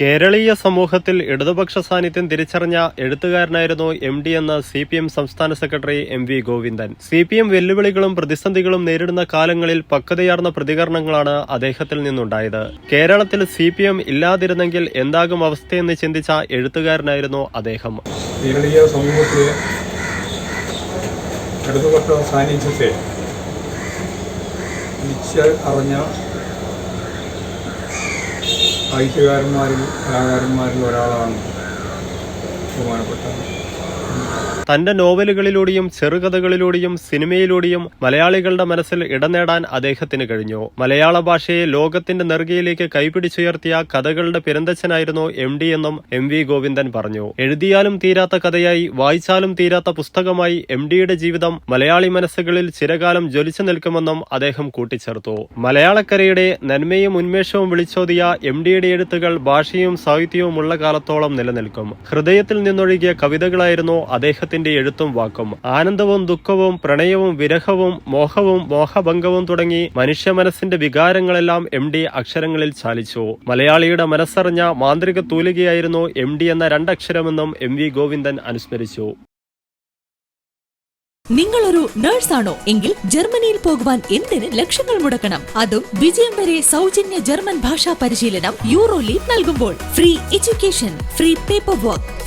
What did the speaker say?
കേരളീയ സമൂഹത്തിൽ ഇടതുപക്ഷ സാന്നിധ്യം തിരിച്ചറിഞ്ഞ എഴുത്തുകാരനായിരുന്നു എം ഡി എന്ന സി പി എം സംസ്ഥാന secretary M V Govindan. C P M വെല്ലുവിളികളും പ്രതിസന്ധികളും നേരിടുന്ന കാലങ്ങളിൽ പക്വതയാർന്ന പ്രതികരണങ്ങളാണ് അദ്ദേഹത്തിൽ നിന്നുണ്ടായത്. കേരളത്തിൽ സി പി എം ഇല്ലാതിരുന്നെങ്കിൽ എന്താകും അവസ്ഥയെന്ന് ചിന്തിച്ച എഴുത്തുകാരനായിരുന്നു അദ്ദേഹം. കേരളീയ സമൂഹത്തിലെ ഇടതുപക്ഷ സാന്നിധ്യത്തെ അറിഞ്ഞ സാഹിത്യകാരന്മാരിൽ കലാകാരന്മാരിൽ ഒരാളാണ് ബഹുമാനപ്പെട്ട തന്റെ നോവലുകളിലൂടെയും ചെറുകഥകളിലൂടെയും സിനിമയിലൂടെയും മലയാളികളുടെ മനസ്സിൽ ഇടം നേടാൻ അദ്ദേഹത്തിന് കഴിഞ്ഞു. മലയാള ഭാഷയെ ലോകത്തിന്റെ നെറുകയിലേക്ക് കൈപിടിച്ചുയർത്തിയ കഥകളുടെ പെരുന്തച്ഛനായിരുന്നു എം ഡി എന്നും എം വി ഗോവിന്ദൻ പറഞ്ഞു. എഴുതിയാലും തീരാത്ത കഥയായി വായിച്ചാലും തീരാത്ത പുസ്തകമായി എം ഡിയുടെ ജീവിതം മലയാളി മനസ്സുകളിൽ ചിരകാലം ജ്വലിച്ചു നിൽക്കുമെന്നും അദ്ദേഹം കൂട്ടിച്ചേർത്തു. മലയാളക്കരയുടെ നന്മയും ഉന്മേഷവും വിളിച്ചോതിയ എം ഡിയുടെ എഴുത്തുകൾ ഭാഷയും സാഹിത്യവും ഉള്ള കാലത്തോളം നിലനിൽക്കും. ഹൃദയത്തിൽ നിന്നൊഴുകിയ കവിതകളായിരുന്നു അദ്ദേഹത്തിന്റെ എഴുത്തും വാക്കും. ആനന്ദവും ദുഃഖവും പ്രണയവും വിരഹവും മോഹവും മോഹഭംഗവും തുടങ്ങി മനുഷ്യ മനസ്സിന്റെ വികാരങ്ങളെല്ലാം എം ഡി അക്ഷരങ്ങളിൽ ചാലിച്ചു. മലയാളിയുടെ മനസ്സറിഞ്ഞ മാന്ത്രിക തൂലികയായിരുന്നു എം ഡി എന്ന രണ്ടക്ഷരമെന്നും എം വി ഗോവിന്ദൻ അനുസ്മരിച്ചു. നിങ്ങളൊരു നേഴ്സാണോ എങ്കിൽ ജർമ്മനിയിൽ പോകുവാൻ എന്തിന് ലക്ഷങ്ങൾ മുടക്കണം? അതും വിജയം വരെ സൗജന്യ ജർമ്മൻ ഭാഷാ പരിശീലനം യൂറോ ലീഗ് നൽകുമ്പോൾ. Free education free paper work